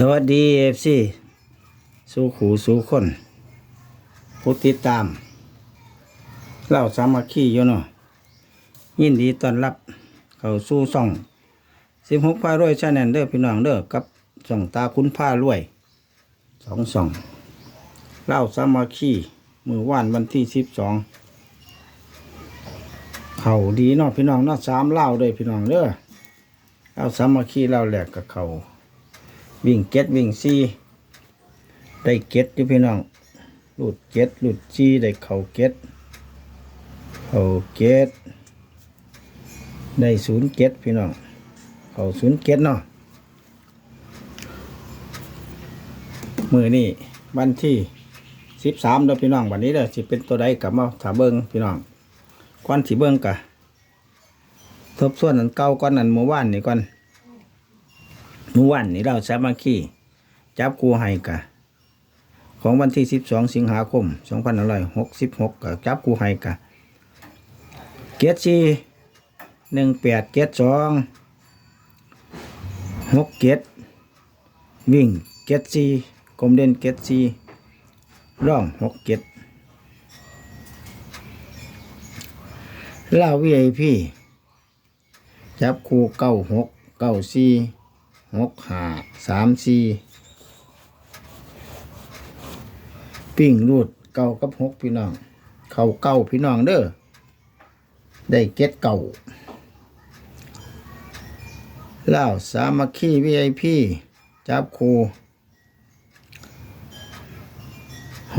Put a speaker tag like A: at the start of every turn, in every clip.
A: สวัสดีเอฟซีสู้ขู่สู้คนผู้ติดตาม เล่าสามัคคีอยู่เนาะยินดีต้อนรับ เข้าสู่ซ่องสิบหกพารวยชาแนลเด้อพี่น้องเด้อกับส่องตาคุณผ้ารวยสองส่องเล่าสามัคคีมือว่านวันที่สิบสองเขาดีเนาะพี่น้องเนาะสามเล่าเด้อพี่น้องเด้อเล่าสามัคคีเล่าแหลกกับเขา วิ่งเก็ตวิ่งซีได้เก็ตอยู่พี่น้องหลุดเก็ตหลุดซีได้เข่าเก็ตเข่าเก็ตได้ศูนย์เก็ตพี่น้องเข่าศูนย์เก็ตเนาะมือนี่วันที่สิบสามเด้อพี่น้องวันนี้เด้อสิเป็นตัวใดกลับมาถาเบิงพี่น้องก่อนสิเบิงกะทบทวนอันเก่าก่อนอันเมื่อวานนี่ก่อน เมื่อวันนี้เราสามัคคีจับกูให้กะ ของวันที่ 12 สิงหาคม2566กะจับกูให้กะเกียรซีหนึ่งแปดเกียรสองหกเกียรวิ่งเกียรซีกลมเด่นเกียรซีร่องหกเกียรเล่าวีไอพีจับคูเก้าหกเก้าสี่ หกห้าสามสี่ปิ้งรูดเก้ากับหกพี่น้อง เขาเก้าพี่น้องเด้อได้เก็ตเก่าเล่าสามัคคีวีไอพีจับคู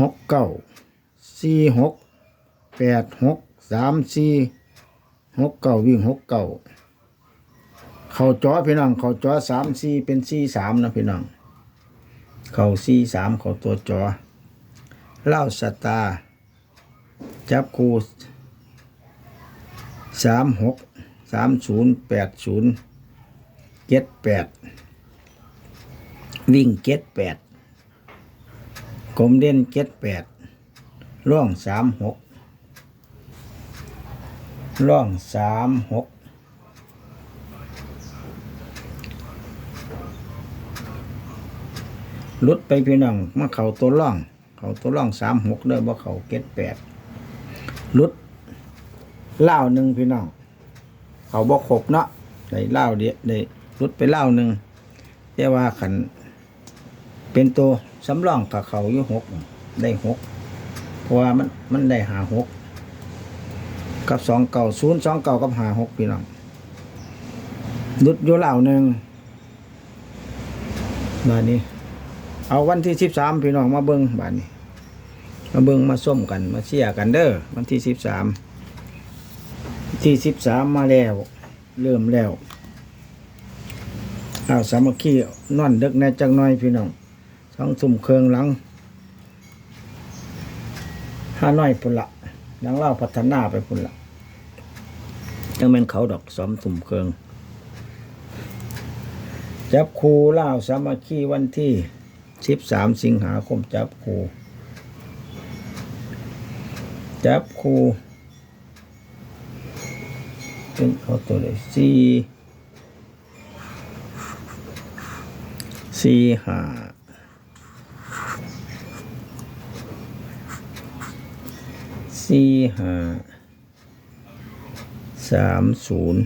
A: หกเก้าสี่หกแปดหกสามสี่หกเก้าวิ่งหกเก้า เขาจอพี่น้อง เขาจอสามสี่เป็นสี่สามนะพี่น้อง เขาสี่สามเขาตัวจอเล่าสตาร์จับคูสามหกสามศูนย์แปดศูนย์เจ็ดแปดวิ่งเจ็ดแปดกลมเด่นเจ็ดแปดร่องสามหกร่องสามหก ลุดไปพี่น้องมาเข่าตัวร่อง เข่าตัวร่องสามหกเด้อบ่เข่าเก็ดแปดลุดเล่าหนึ่งพี่น้อง เขาบ่ครบเนาะได้เล่าเดียวได้ลุดไปเล่าหนึ่งแต่ว่าขันเป็นตัวสำรองกับเขาอยู่หกได้หกเพราะว่ามันมันได้หาหกกับสองเก่าศูนย์สองเก่ากับหาหกพี่น้องลุดอยู่เล่าหนึ่งมานี้ เอาวันที่สิบสามพี่น้องมาเบิ้งบานนี้ มาเบิ้งมาส้มกันมาเชียร์กันเด้อวันที่สิบสามที่สิบสามมาแล้ว เริ่มแล้วเอาสามัคคีนอนดึกแน่จังน้อยพี่น้องสองทุ่มเครืองหลังห้าน้อยพุ่นละหลังเล่าพัฒนาไปพุ่นละจังเป็นเขาดอกสองทุ่มเครืองจับครูเล่าสามัคคีวันที่ สิบสามสิงหาคมจับครูจับครูเป็นเขาตัวเลยสี่สี่ห้าสี่ห้าสามศูนย์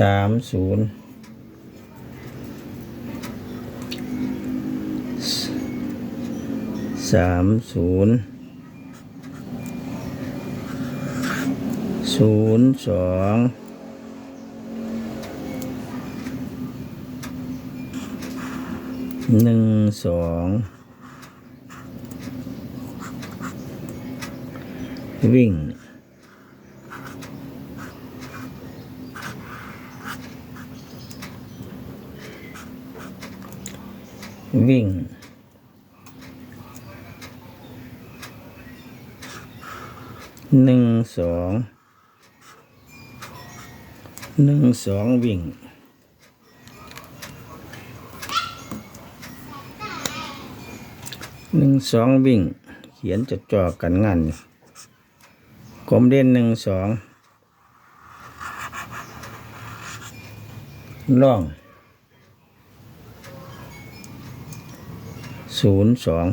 A: สามศูนย์สามศูนย์ศูนย์สองหนึ่งสองวิ่ง วิ่ง หนึ่งสอง หนึ่งสองวิ่ง หนึ่งสองวิ่ง เขียนจะจ่อกันงานกลมเด่นหนึ่งสองล่อง ศูนย์สอง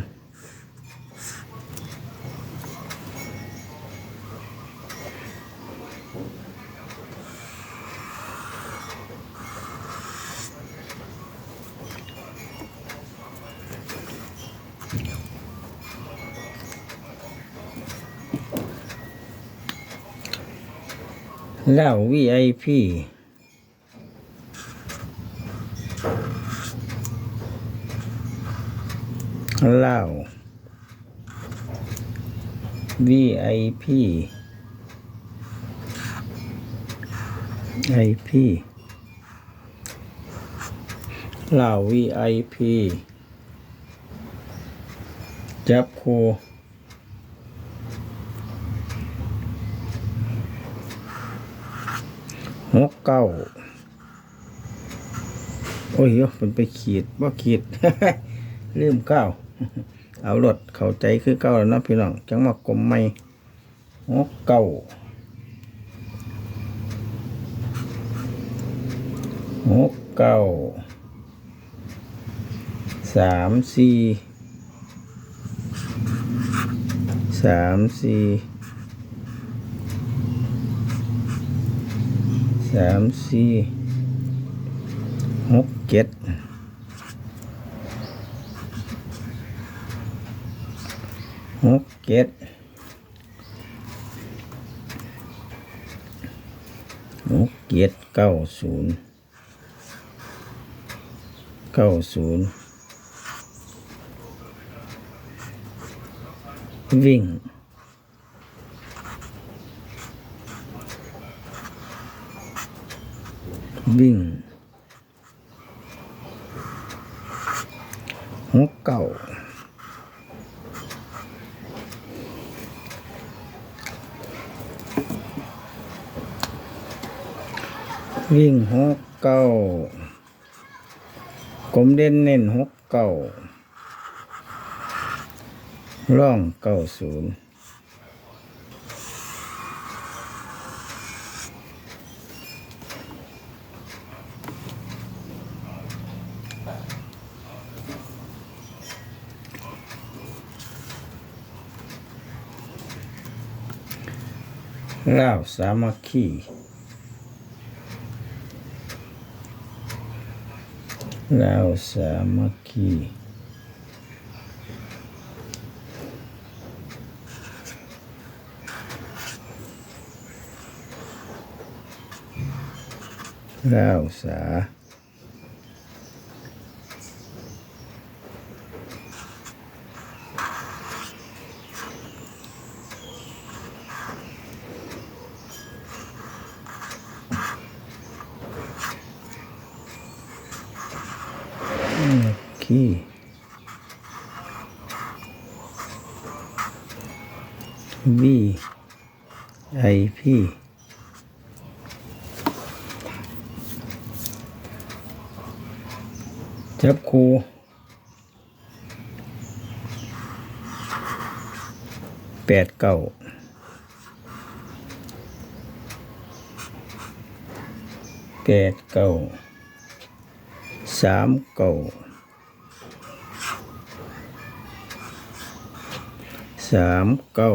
A: แล้ววี เล่า VIP IP เหล่า VIP จับคูหกเก้าโอ้ยมันไปขีดว่าขีด ลืมเก้า เอารถเข้าใจคือเก้าแล้วนะพี่น้องจังมากลมไม่หกเก้าหกเก้าสามสี่สามสี่สามสี่หกเจ็ด หกเจ็ดหกเจ็ดเก้าศูนย์เก้าศูนย์วิ่งวิ่งหกเก้า วิ่งหกเก้ากลมเด่นเน้นหกเก้าร่องเก้าศูนย์ล่าวสามัคคี เราสามัคคีเราสา คีวีไอพีจับครูแปดเก้าแปดเก้าสามเก้า สามเก้า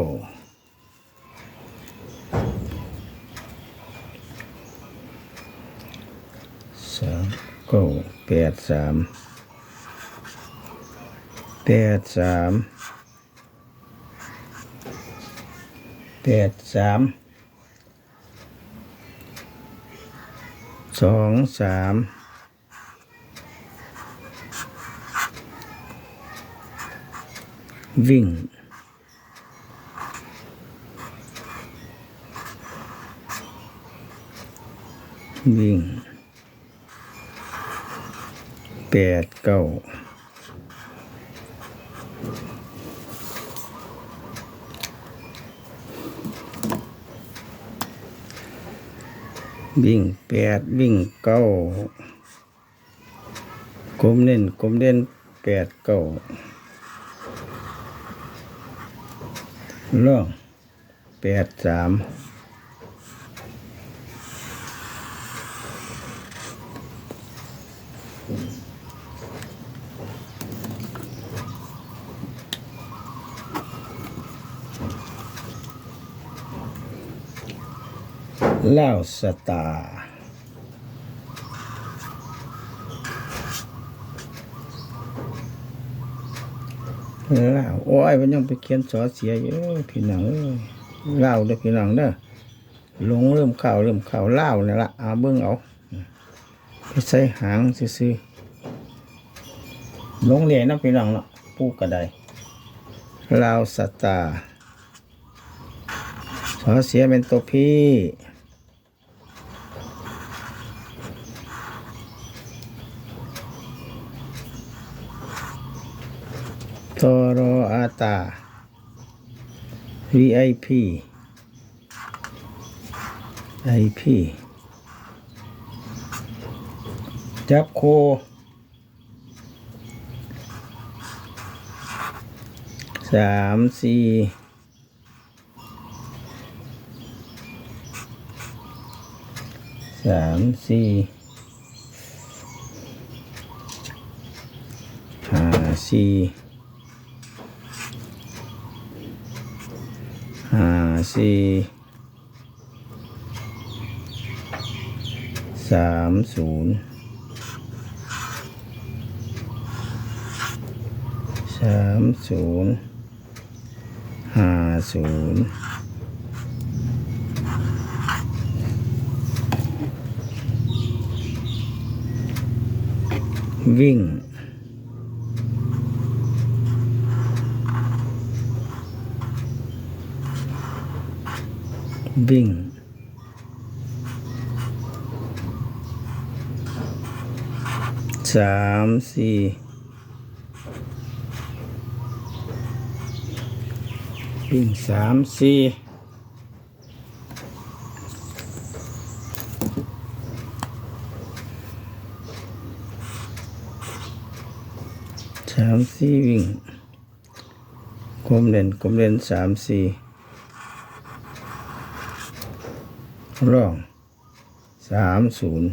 A: สามเก้าแปดสามแปดสามแปดสามสองสามวิ่ง วิ่งแปดเก้าวิ่งแปดวิ่งเก้ากลมเน้นกลมเด่นแปดเก้าล่องแปดสาม ล้วสตาร์แล้วโอ้ยมันยังไปเขียนสอเสียอยู่เอ้ยพี่น้องเล่าเด้อพี่น้องเด้อลงเริ่มเข่าเริ่มเข่าเล่านี่ละเอาเบิ่งเอาไปใส่หางซื่อลงเรียญนะพี่น้องเนาะปูกระไดลาวสตาร์สอเสียเป็นตัวพี่ โทรอาตา VIP IP จับโคสามสี่สามสี่ห้าสี่ ห้าสี่สามศูนย์สามศูนย์ห้าศูนย์วิ่ง วิ่ง สามสี่วิ่งสามสี่สามสี่วิ่งกลมเด่นกลมเด่นสามสี่ ร่องสามศูนย์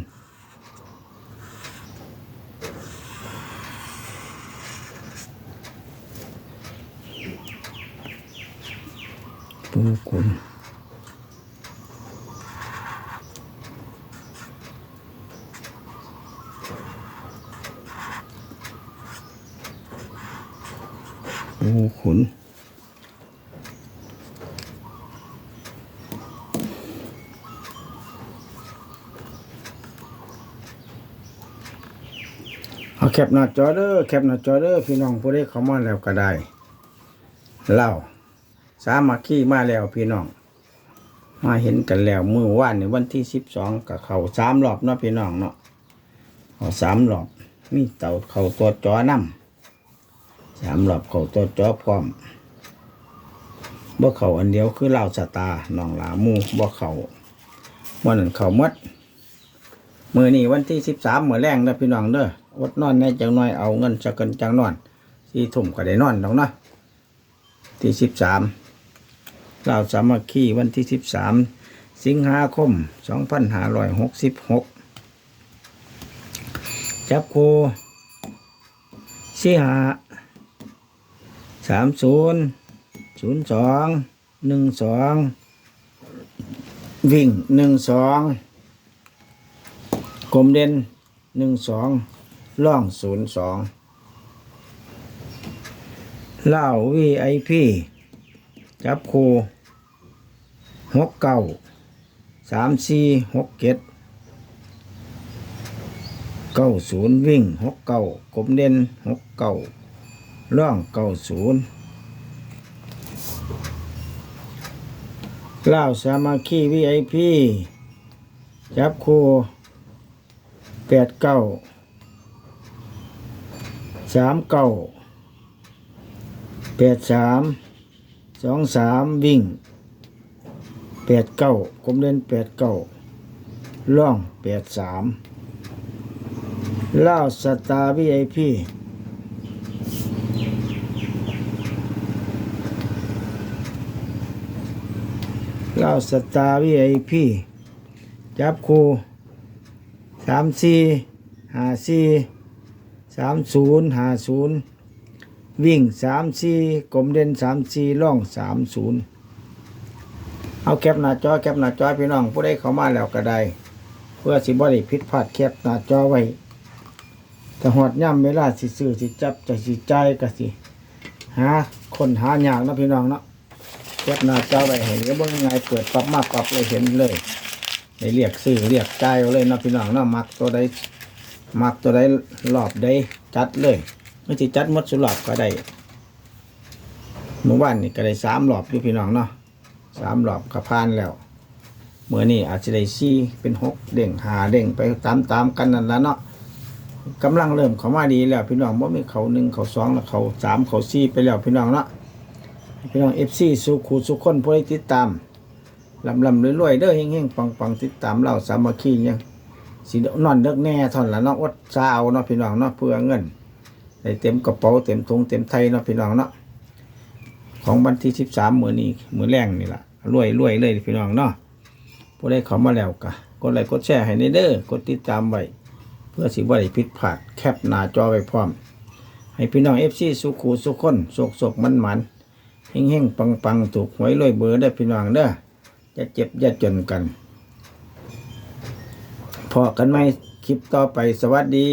A: ปูกุลปูขุน เอาแคปหน้าจอเด้อแคปหน้าจอเด้อพี่น้องผู้ใดเข้ามาแล้วก็ได้เล่าสามัคคีมาแล้วพี่น้อง มาเห็นกันแล้วมือว่านในวันที่สิบสองกับเขาสามรอบเนาะพี่น้องเนาะเขาสามรอบมีเต่าเขาตัวจอนำสามรอบเขาตัวจอพร้อมบ่เขาอันเดียวคือเหล่าสตาน้องหลามูบ่เขาวันนั้นเขาหมดมือนี้วันที่สิบสามมือแรงเด้อพี่น้องเด้อ อดนอนในจังน้อยเอาเงินจะกันจังนอนสี่ทุ่มก็ได้นอนดอกเนาะที่สิบสามเราสามัคคีวันที่สิบสามสิงหาคมสองพันห้าร้อยหกสิบหกจับโคสี่หาสามศูนย์ศูนย์สองหนึ่งสองวิ่งหนึ่งสองกลมเด่นหนึ่งสอง ล่องศูนย์สองเล้าวีไอพีจับคูหกเก้าสามสี่หกเจ็ดเก้าศูนย์วิ่งหกเก้ากลมเด่นหกเก้าร่องเก้าศูนย์เล้าสามัคคีวีไอพีจับคูแปดเก้า สามเก้าแปดสามสองสามวิ่งแปดเก้ากลมเล่นแปดเก้าล่องแปดสามเล่าสตาร์วีไอพีเล่าสตาร์วีไอพีจับคูสามสี่ห้าสี่ สามศูนย์หาศูนย์วิ่งสามสี่กลมเด่นสามสี่ล่องสามศูนย์เอาแคปหน้าจอแคปหน้าจอพี่น้องผู้ใดเข้ามาแล้วก็ได้เพื่อสิบ่ได้ผิดพลาดแคปหน้าจอไว้แต่หอดย่ำเวลาสิซื้อสิจับจะสิใจก็สิหาคนหาอยากนะพี่น้องเนาะแคปหน้าจอไว้ให้เดี๋ยวเบิ่งยังไงเปิดปรับมาปรับเลยเห็นเลยได้เรียกซื้อเรียกใจเอาเลยนะพี่น้องเนาะมักตัวใด มักตัวใดรอบใดจัดเลยไม่สิจัดมดสุรอบก็ได้เมื่อวานนี่ก็ได้สามรอบอยู่พี่น้องเนาะสามรอบก็ผ่านแล้วเมื่อนี้อาจจะได้ซี่เป็นหกเด้งหาเด้งไปตามตามๆกันนั่นละเนาะกำลังเริ่มเขามาดีแล้วพี่น้องว่ามีเขาหนึ่งเขาสองแล้วเขาสามเขาซี่ไปแล้วพี่น้องเนาะพี่น้องเอฟซีสุขูสุขคนผู้ใดติดตามลำลำรวยๆเด้อเฮงเฮงปังปังๆติดตามเราสามัคคียัง สินอนเด็กแน่ท่อนละเนาะอดซาเอาเนาะพี่น้องเนาะเพื่อเงินได้เต็มกระเป๋าเต็มถุงเต็มไทยเนาะพี่น้องเนาะของวันที่สิบสามมือนี้มือแรงนี่ละรวยรวยเลยพี่น้องเนาะผู้ใดเข้ามาแล้วก็กดไลค์กดแชร์ให้ในเด้อกดติดตามไว้เพื่อสิบ่ได้ผิดพลาดแคปหน้าจอไว้พร้อม ให้พี่น้อง FC สุขูสุขคนสุกสกมันมันเฮงเฮงปังปังถูกหวยรวยเบอร์ได้พี่น้องเด้ออย่าเจ็บอย่าจนกัน พอกันไหมคลิปต่อไปสวัสดี